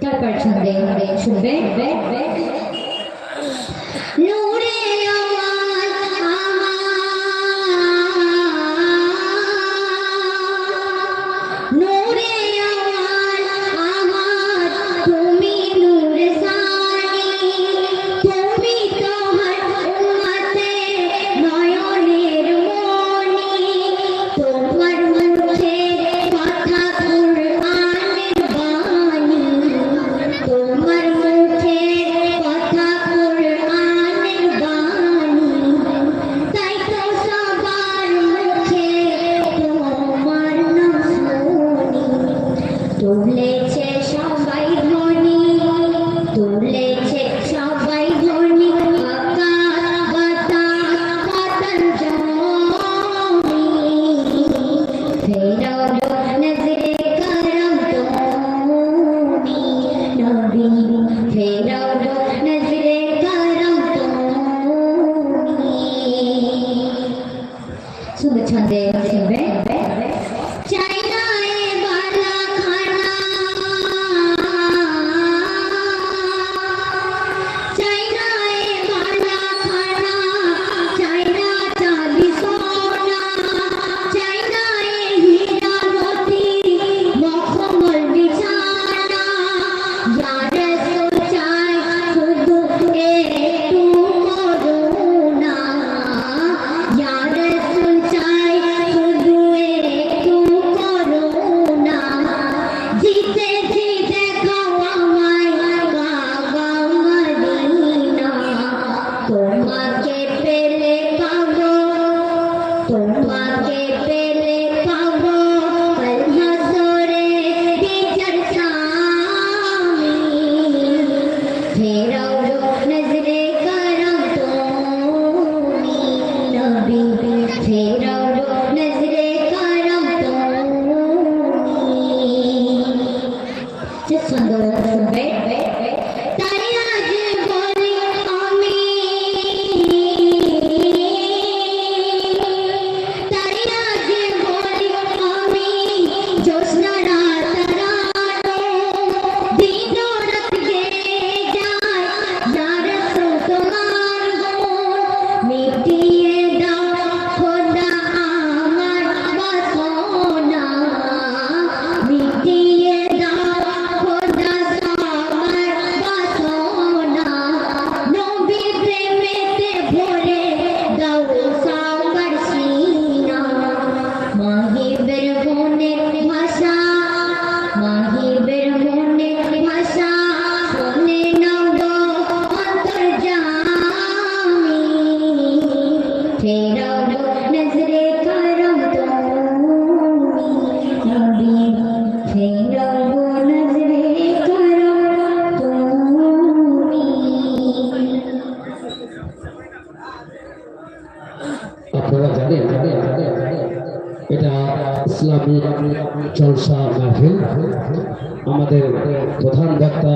Quero partir vem bem, vem bem, tudo. Centre আপনারা জানেন এটা ইসলামিক জলসা মাহফিল। আমাদের প্রধান বক্তা